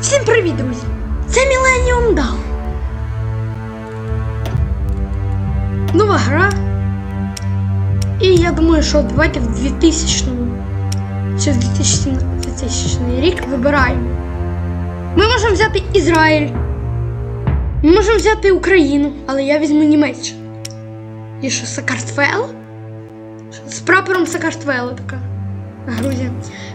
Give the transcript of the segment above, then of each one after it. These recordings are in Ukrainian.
Всім привіт, друзі! Це Millennium Dawn. Нова гра. І я думаю, що давайте в 2000 чи в 2000 рік вибираємо. Ми можемо взяти Ізраїль. Ми можемо взяти Україну, але я візьму Німеччину. І що Сакартвел? З прапором Сакартвелу така. Грузія.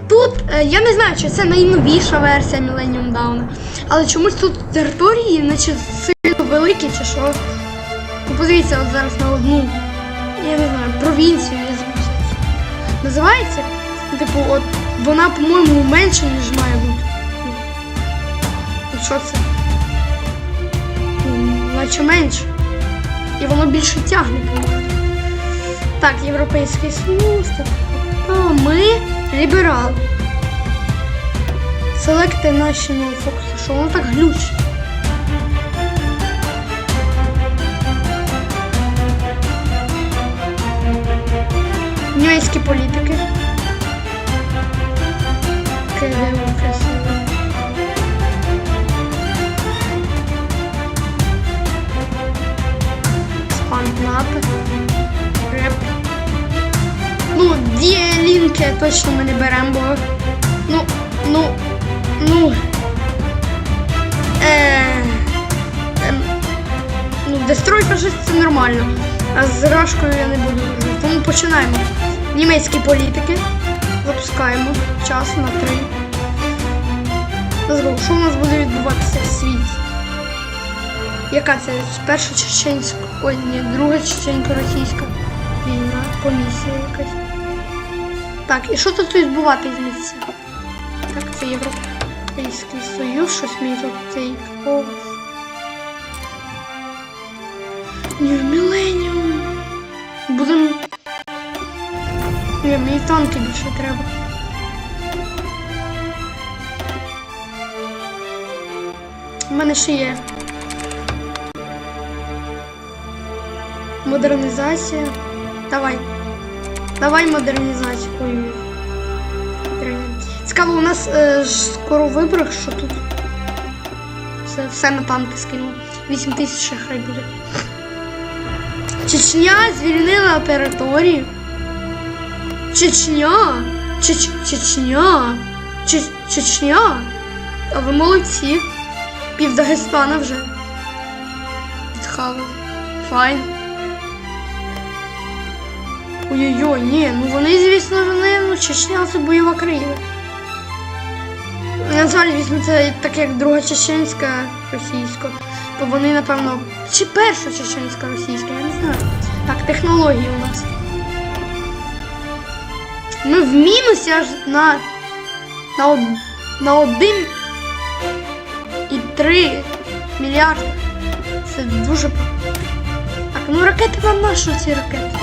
Тут е, я не знаю, чи це найновіша версія Millennium Dawn, але чомусь тут території, наче сильно великі, чи що. Ну, подивіться от зараз на одну, я не знаю, провінцію я забув. Називається? Ну, Типу, от вона, по-моєму, менше, ніж має бути. Ну, От що це? Ну, Наче менше. І воно більше тягне. Так, Європейський Союз. Ми ліберали. Select a national focus. Що воно так глючить? Німецькі політики. КДУ красиво. Спант дві точно ми не беремо, бо. Ну, ну, ну. Е, ем, ну, дестрой кажуть, це нормально. А з рашкою я не буду. Тому починаємо. Німецькі політики. Запускаємо час на три. Що у нас буде відбуватися в світі? Яка це перша чеченська? Ой, ні, друга чеченько-російська війна, комісія якась. Так, і що тут відбуватиметься? Так, це Європейський Союз, щось мені тут цей голос. New Millennium. Будемо. Ні, мені танки більше треба. У мене ще є. Модернізація. Давай. Давай модернізацію. Цікаво, у нас е, скоро вибори, що тут. Все, все на танки скинуло. 8 тисяч хай буде. Чечня звільнила територію. Чечня. Чеч... Чечня. Чеч... Чечня. А ви молодці. Пів Дагестана вже. Відхавали. Файн. Ой-ой-ой, ні, ну вони, звісно, вони, ну, Чечня це бойова країна. На жаль, візьму це так як друга чеченська російська, то вони, напевно, чи перша чеченська російська, я не знаю. Так, технології у нас. Ми в мінусі аж на, на, од, на один і три мільярди. Це дуже. Так, ну ракети нам на що ці ракети?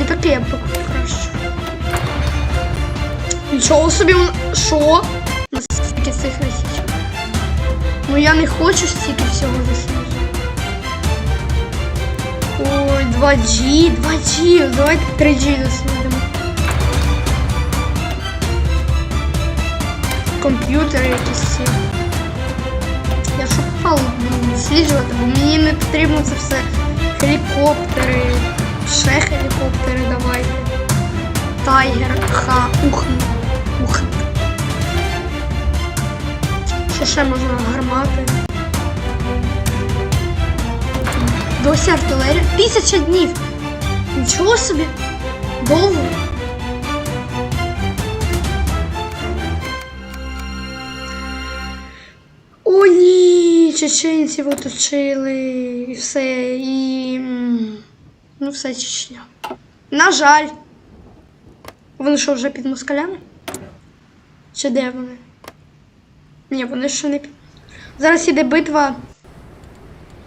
Літаки я б краще. Нічого собі вон- що? Наскільки цих російських? Ну я не хочу стільки всього засунути. Ой, 2G, 2G, давайте 3G засунемо. Комп'ютери якісь ці. Я шукав досліджувати, бо мені не потрібно це все. Хелікоптери, Ще хелікоптери давайте. Тайгер, ха, ухн, ухн. Що ще можна гармати? Досі артилерія. Тисяча днів. Нічого собі. Довго. О, чеченців оточили і все, і. Ну, все Чечня. На жаль. Вони що, вже під москалями? Чи де вони? Ні, вони ще не під. Зараз іде битва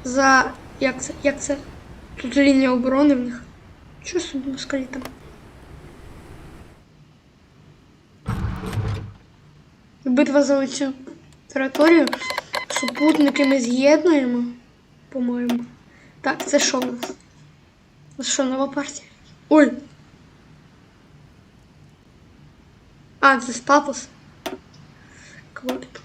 за. Як це? Як це? Тут лінія оборони в них. Що собі москалі там? Битва за оцю територію. Супутники ми з'єднуємо, по-моєму. Так, це що в нас? Це що, нова партія? Ой! А, це статус. Котик.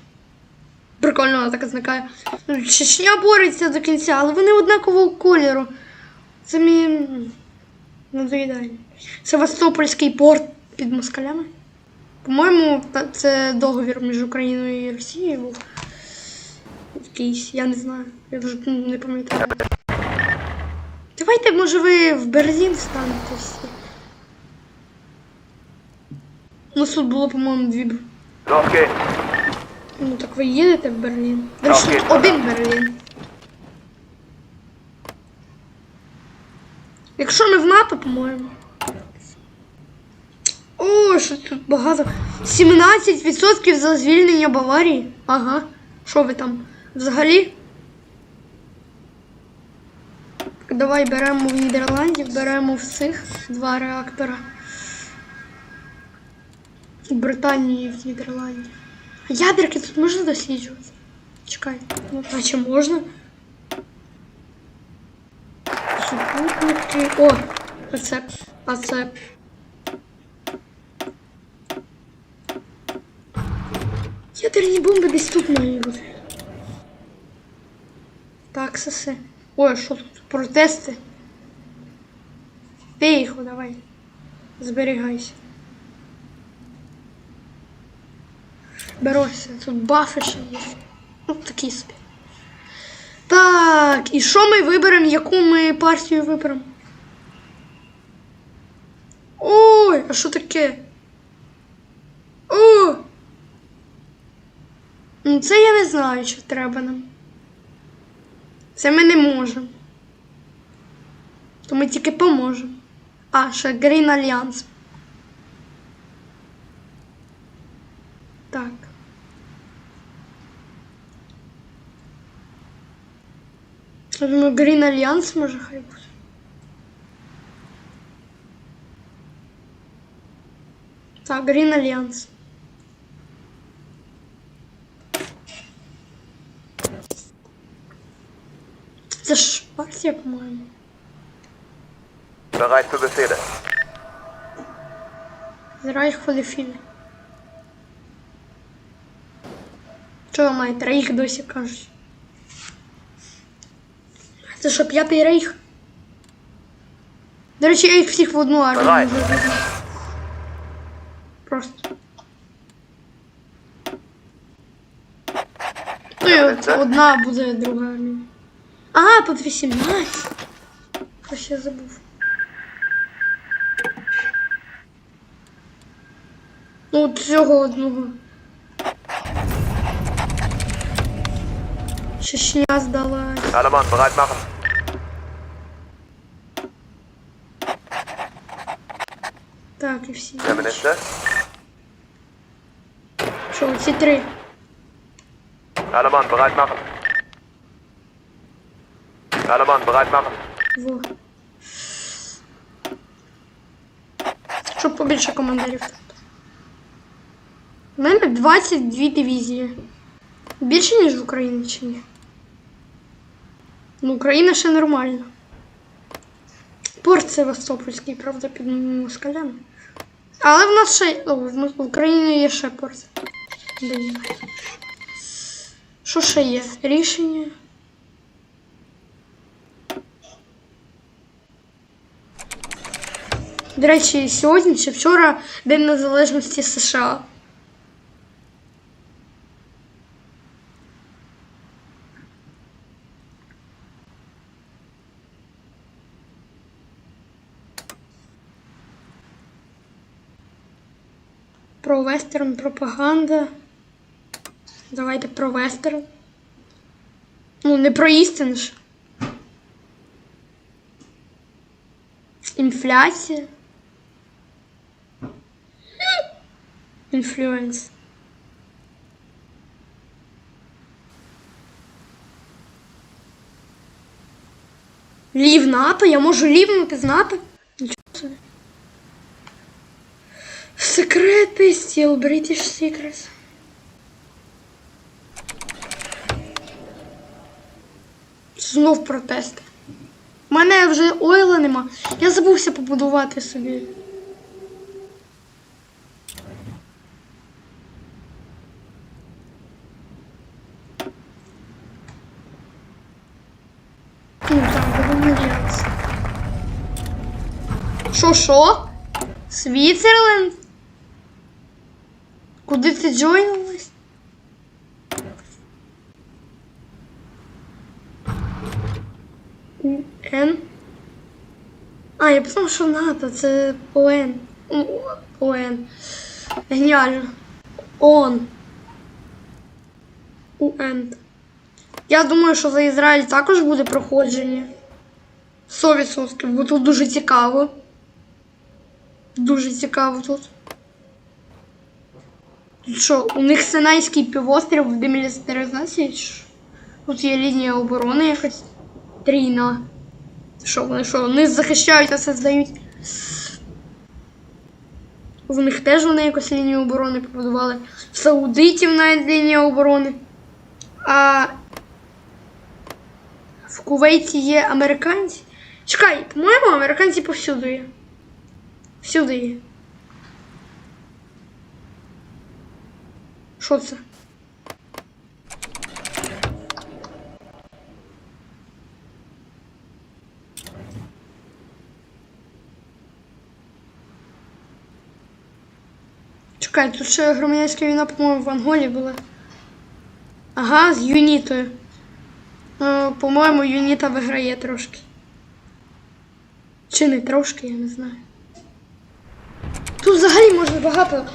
Прикольно, вона така зникає. Ну, Чечня бореться до кінця, але вони однакового кольору. Це мій м, надоїдає. Севастопольський порт під москалями. По-моєму, це договір між Україною і Росією був. Якийсь, я не знаю. Я вже не пам'ятаю. Давайте, може, ви в Берлін станете всі. У нас тут було, по-моєму, дві. б- Ну так ви їдете в Берлін. Тут один Берлін. Якщо ми в НАТО, по-моєму. О, що тут багато. 17% за звільнення Баварії. Ага. Що ви там? Взагалі? Так, Давай беремо в Нідерландів, беремо в цих два реактора. В Британії і в Нідерланді. А ядерки тут можна досліджувати? Чекай. Ну, а чи можна? Супутники. О! А це. А це. Ядерні бомби тут мають бути. Таксиси. Ой, що тут? Протести. Тихо, давай. Зберігайся. Беруся, тут бафи ще є. Ну, такі собі. Так, і що ми виберемо, яку ми партію виберемо? Ой, а що таке? О! Ну, це я не знаю, що треба нам. Це ми не можемо. То ми тільки поможемо. А, ще Green Alliance. Так. Я думаю, Green Alliance може хай буде. Так, Green Alliance. Це партія, по-моєму. Bereit für Befehle. Зрайх Холіфілі. Чого ви маєте? Рейх досі кажуть. Це що, п'ятий рейх? До речі, я їх всіх в одну армію. Просто. Ну і одна буде друга армія. А, тут 18. Ось я забув. Ну, цього одного. Чечня здалась. Alle Mann, bereit machen. Так, і всі. Herr Minister. Що, ці три? Alle bereit machen. Alle Mann, bereit machen. Во. Щоб побільше командирів. У мене 22 дивізії. Більше, ніж в Україні чи ні? Ну, Україна ще нормально. Порт Севастопольський, правда, під москалями. Але в нас ще. О, в Україні є ще порт. Що ще є? Рішення. До речі, сьогодні чи вчора День Незалежності США. Про вестерн пропаганда. Давайте про вестерн. Ну, не про істин ж. Інфляція. Інфлюенс. Лів НАТО? Я можу лівнути з НАТО? Нічого собі. Секрети стіл British Secrets. Знов протести. У мене вже ойла нема. Я забувся побудувати собі. Що? Свіцерленд? Куди ти джойнулась? Н? А, я подумав, що НАТО, це ОН. ОН. Геніально. ОН. УН. Я думаю, що за Ізраїль також буде проходження. 100%, бо тут дуже цікаво. Дуже цікаво тут. Тут що, у них Синайський півострів в демілітаризації? Тут є лінія оборони якась трійна. Що вони що? Вони захищають, а все здають. В них теж вони якось лінію оборони побудували. В Саудитів навіть лінія оборони. А в Кувейті є американці. Чекай, по-моєму, американці повсюди є. Всюди є. Що це? Чекай, тут ще громадянська війна, по-моєму, в Анголі була. Ага, з Юнітою. Ну, по-моєму, Юніта виграє трошки. Чи не трошки, я не знаю. Тут взагалі можна багато.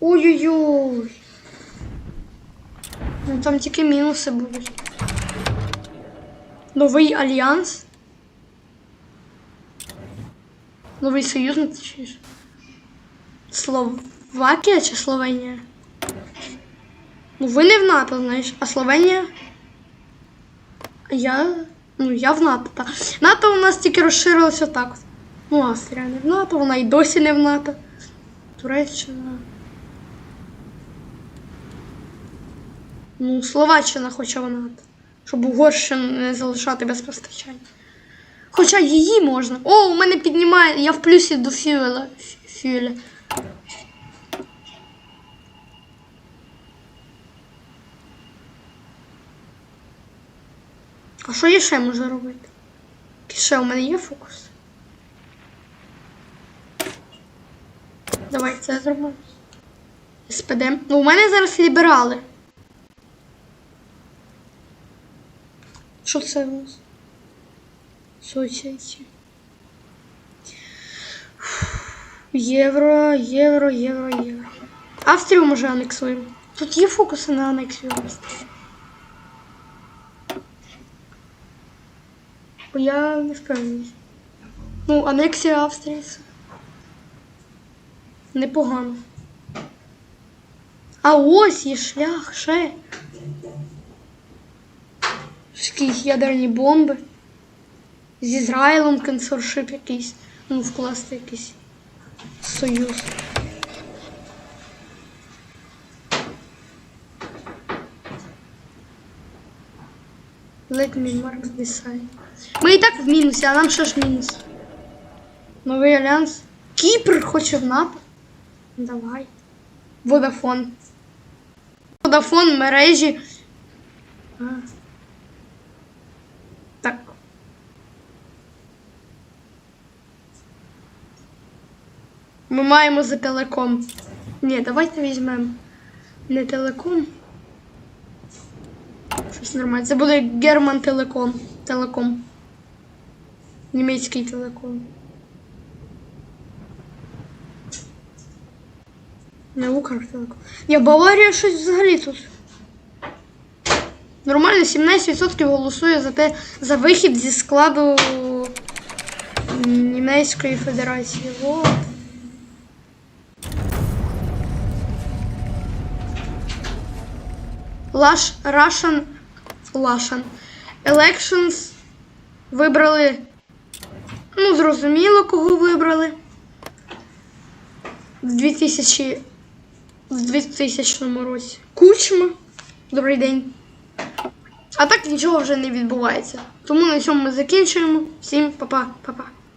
Ой-ой-ой. Ну там тільки мінуси будуть. Новий альянс. Новий союзник ж? Словакія чи Словенія? Ну, ви не в НАТО, знаєш, а Словенія? А я. Ну, я в НАТО, так. НАТО у нас тільки розширилося так. от. Ну, Австрія не в НАТО, вона і досі не в НАТО. Туреччина. Ну, Словаччина хоче в НАТО. Щоб Угорщину не залишати без постачання. Хоча її можна. О, у мене піднімає. Я в плюсі до фюеля. Фю- Фюеля. А що я ще можу робити? Ще у мене є фокус. Давай це зробимо. СПД. Ну, у мене зараз ліберали. Що це у нас? Соціація. Євро, євро, євро, євро. Австрію може анексуємо. Тут є фокуси на анексію Бо я не впевнений. Ну, анексія Австрії непогано. А ось є шлях ще. Якісь ядерні бомби. З Ізраїлем консоршип якийсь. Ну, вкласти якийсь союз. Let me mark this side. Ми і так в мінусі, а нам що ж мінус? Новий альянс. Кіпр хоче в НАТО. Давай. Водафон. Водафон мережі. А. Так. Ми маємо за телеком. Ні, давайте візьмемо не телеком. Щось нормальне. Це буде Герман Телеком. Телеком. Німецький телеком. Не Укртелеком. Ні, Баварія щось взагалі тут. Нормально, 17% голосує за те, за вихід зі складу Німецької Федерації. Вот. Russian, Russian. Elections вибрали. Ну, зрозуміло, кого вибрали. В 2000, в 2000 році. Кучма. Добрий день. А так нічого вже не відбувається. Тому на цьому ми закінчуємо. Всім па-па, па-па.